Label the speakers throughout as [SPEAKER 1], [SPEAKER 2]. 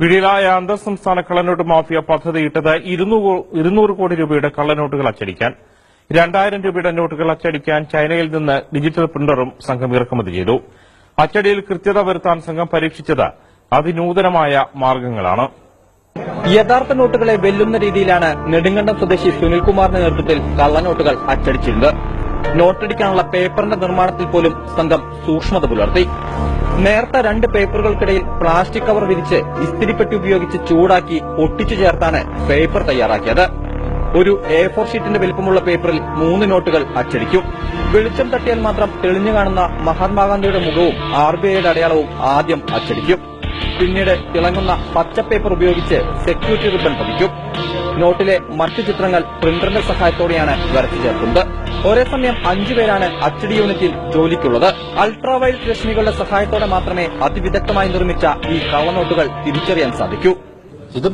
[SPEAKER 1] പിടിയിലായ അന്തർ സംസ്ഥാന കള്ളനോട്ട് മാഫിയ പദ്ധതിയിട്ടത് ഇരുന്നൂറ് കോടി രൂപയുടെ കള്ളനോട്ടുകൾ അച്ചടിക്കാൻ രണ്ടായിരം രൂപയുടെ നോട്ടുകൾ അച്ചടിക്കാൻ ചൈനയിൽ നിന്ന് ഡിജിറ്റൽ പ്രിന്ററും സംഘം ഇറക്കുമതി ചെയ്തു. അച്ചടിയിൽ കൃത്യത വരുത്താൻ സംഘം പരീക്ഷിച്ചത് അതിനൂതനമായ മാർഗങ്ങളാണ്.
[SPEAKER 2] യഥാർത്ഥ നോട്ടുകളെ വെല്ലുന്ന രീതിയിലാണ് നെടുങ്കണ്ടം സ്വദേശി സുനിൽകുമാറിന്റെ നേതൃത്വത്തിൽ കള്ളനോട്ടുകൾ അച്ചടിച്ചിരുന്നത്. നോട്ടടിക്കാനുള്ള പേപ്പറിന്റെ നിർമ്മാണത്തിൽ പോലും സംഘം സൂക്ഷ്മത പുലർത്തി. നേർത്ത രണ്ട് പേപ്പറുകൾക്കിടയിൽ പ്ലാസ്റ്റിക് കവർ വിരിച്ച് ഇസ്തിരിപ്പെട്ടി ഉപയോഗിച്ച് ചൂടാക്കി ഒട്ടിച്ചു ചേർത്താണ് പേപ്പർ തയ്യാറാക്കിയത്. ഒരു എ ഫോർ ഷീറ്റിന്റെ വലിപ്പമുള്ള പേപ്പറിൽ മൂന്ന് നോട്ടുകൾ അച്ചടിക്കും. വെളിച്ചം തട്ടിയാൽ മാത്രം തെളിഞ്ഞു കാണുന്ന മഹാത്മാഗാന്ധിയുടെ മുഖവും ആർ ബി ഐയുടെ അടയാളവും ആദ്യം അച്ചടിക്കും. പിന്നീട് തിളങ്ങുന്ന പച്ച പേപ്പർ ഉപയോഗിച്ച് സെക്യൂരിറ്റി റിബൺ പതിക്കും. നോട്ടിലെ മറ്റു ചിത്രങ്ങൾ പ്രിന്ററിന്റെ സഹായത്തോടെയാണ് വരച്ചു ചേർക്കുന്നത്. ഒരേ സമയം അഞ്ചു പേരാണ് അച്ചടി യൂണിറ്റിൽ ജോലിക്കുള്ളത്. അൾട്രാവയലറ്റ് രശ്മികളുടെ സഹായത്തോടെ മാത്രമേ അതിവിദഗ്ധമായി നിർമ്മിച്ച ഈ കള്ളനോട്ടുകൾ തിരിച്ചറിയാൻ സാധിക്കൂ.
[SPEAKER 3] ഇത്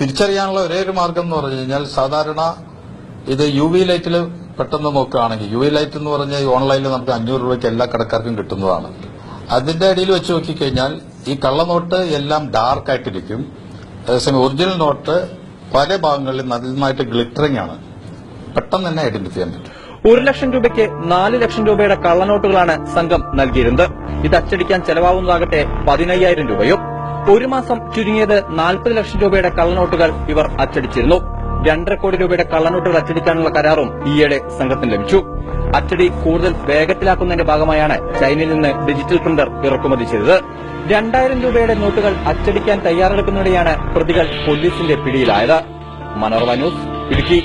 [SPEAKER 3] തിരിച്ചറിയാനുള്ള ഒരേ ഒരു മാർഗം എന്ന് പറഞ്ഞു കഴിഞ്ഞാൽ സാധാരണ ഇത് യു വി ലൈറ്റിൽ പെട്ടെന്ന് നോക്കുകയാണെങ്കിൽ യു വി ലൈറ്റ് എന്ന് പറഞ്ഞാൽ ഓൺലൈനിൽ നമുക്ക് അഞ്ഞൂറ് രൂപയ്ക്ക് എല്ലാ കടക്കാർക്കും കിട്ടുന്നതാണ്. അതിന്റെ അടിയിൽ വെച്ച് നോക്കിക്കഴിഞ്ഞാൽ ഈ കള്ളനോട്ട് എല്ലാം ഡാർക്ക് ആയിട്ടിരിക്കും. അതേസമയം ഒറിജിനൽ നോട്ട് പല ഭാഗങ്ങളിൽ നന്നായിട്ട് ഗ്ലിറ്ററിംഗ് ആണ്. പെട്ടെന്ന് തന്നെ ഐഡന്റിഫൈ ചെയ്യാൻ പറ്റും.
[SPEAKER 2] ഒരു ലക്ഷം രൂപയ്ക്ക് നാല് ലക്ഷം രൂപയുടെ കള്ളനോട്ടുകളാണ് സംഘം നൽകിയിരുന്നത്. ഇത് അച്ചടിക്കാൻ ചെലവാകുന്നതാകട്ടെ പതിനയ്യായിരം രൂപയും. ഒരു മാസം ചുരുങ്ങിയത് നാൽപ്പത് ലക്ഷം രൂപയുടെ കള്ളനോട്ടുകൾ ഇവർ അച്ചടിച്ചിരുന്നു. രണ്ടര കോടി രൂപയുടെ കള്ളനോട്ടുകൾ അച്ചടിക്കാനുള്ള കരാറും ഈയിടെ സംഘത്തിന് ലഭിച്ചു. അച്ചടി കൂടുതൽ വേഗത്തിലാക്കുന്നതിന്റെ ഭാഗമായാണ് ചൈനയിൽ നിന്ന് ഡിജിറ്റൽ പ്രിന്റർ ഇറക്കുമതി ചെയ്തത്. രണ്ടായിരം രൂപയുടെ നോട്ടുകൾ അച്ചടിക്കാൻ തയ്യാറെടുക്കുന്നതിനിടെയാണ് പ്രതികൾ പോലീസിന്റെ പിടിയിലായത്. മനോരമ ന്യൂസ് ഇടുക്കി.